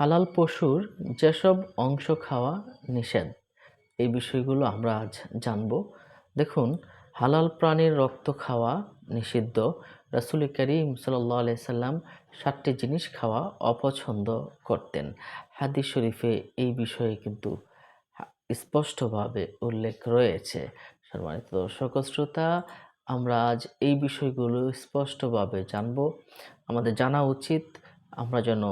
হালাল পশুর যেসব অংশ খাওয়া নিষেধ, এই বিষয়গুলো আমরা আজ জানব। দেখুন, হালাল প্রাণীর রক্ত খাওয়া নিষিদ্ধ। রাসুল করিম সাল্লাহ সাল্লাম সাতটি জিনিস খাওয়া অপছন্দ করতেন। হাদিস শরীফে এই বিষয়ে কিন্তু স্পষ্টভাবে উল্লেখ রয়েছে। সম্মানিত দর্শক শ্রোতা, আমরা আজ এই বিষয়গুলো স্পষ্টভাবে জানব। আমাদের জানা উচিত, আমরা যেন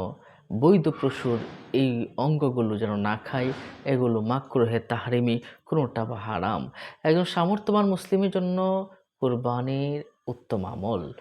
বৈধ পশুর এই অঙ্গগুলো যেন না খায়, এগুলো মাকরুহে তাহারিমি, কোনোটা বা হারাম। একজন সামর্থ্যবান মুসলিমের জন্য কোরবানির উত্তম আমল।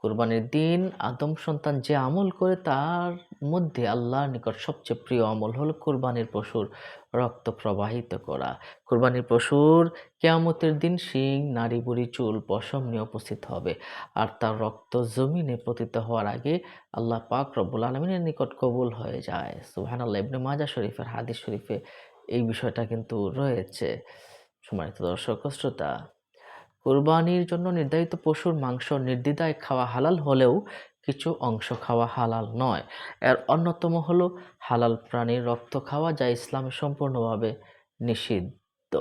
কোরবানির দিন আদম সন্তান যে আমল করে তার মধ্যে আল্লাহর নিকট সবচেয়ে প্রিয় আমল হলো কোরবানির পশুর রক্ত প্রবাহিত করা। কোরবানির পশুর কেয়ামতের দিন শিং নারী বুড়ি, চুল, পশম নিয়ে উপস্থিত হবে। আর তার রক্ত জমিনে পতিত হওয়ার আগে আল্লাহ পাক রব্বুল আলমিনের নিকট কবুল হয়ে যায়। সুহান আল্লাহ ইবনে মাজা শরীফের হাদিস শরীফে এই বিষয়টা কিন্তু রয়েছে। সম্মানিত দর্শক, শ্রোতা কোরবানির জন্য নির্ধারিত পশুর মাংস নির্দ্বিধায় খাওয়া হালাল হলেও কিছু অংশ খাওয়া হালাল নয়। এর অন্যতম হলো হালাল প্রাণীর রক্ত খাওয়া, যা ইসলামে সম্পূর্ণভাবে নিষিদ্ধ।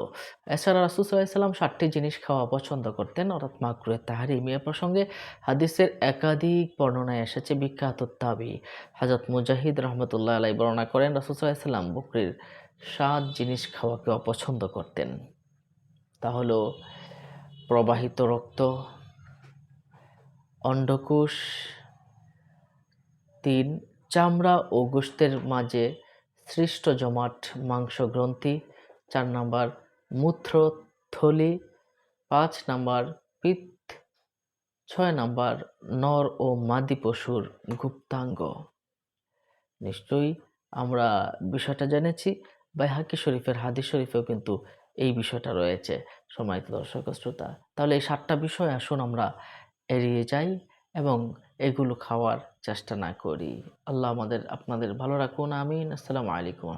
এছাড়া রাসুল সাল্লাম ষাটটি জিনিস খাওয়া পছন্দ করতেন, অর্থাৎ মাকরুয়ে তাহারিম। এ প্রসঙ্গে হাদিসের একাধিক বর্ণনায় এসেছে বিখ্যাত তাবি। হাজরত মুজাহিদ রহমতুল্লাহ আলাই বর্ণনা করেন, রাসুল সাল্লাম বকরির সাত জিনিস খাওয়াকে অপছন্দ করতেন। তা হলো প্রবাহিত রক্ত, অন্ডকোষ, তিন চামড়া ও গোশতের মাঝে সৃষ্ট জমাট মাংস গ্রন্থি চার নাম্বার মূত্র, থলি, পাঁচ নাম্বার পিত ছয় নাম্বার নর ও মাদি পশুর গুপ্তাঙ্গ। নিশ্চয়ই আমরা বিষয়টা জেনেছি। বাইহাকি শরীফের হাদিস শরীফেও কিন্তু এই বিষয়টা রয়েছে সম্মানিত দর্শক শ্রোতা। তাহলে এই সাতটা বিষয় আসুন আমরা এড়িয়ে যাই এবং এগুলো খাওয়ার চেষ্টা না করি। আল্লাহ আমাদের, আপনাদের ভালো রাখুন, আমিন। আসসালামু আলাইকুম।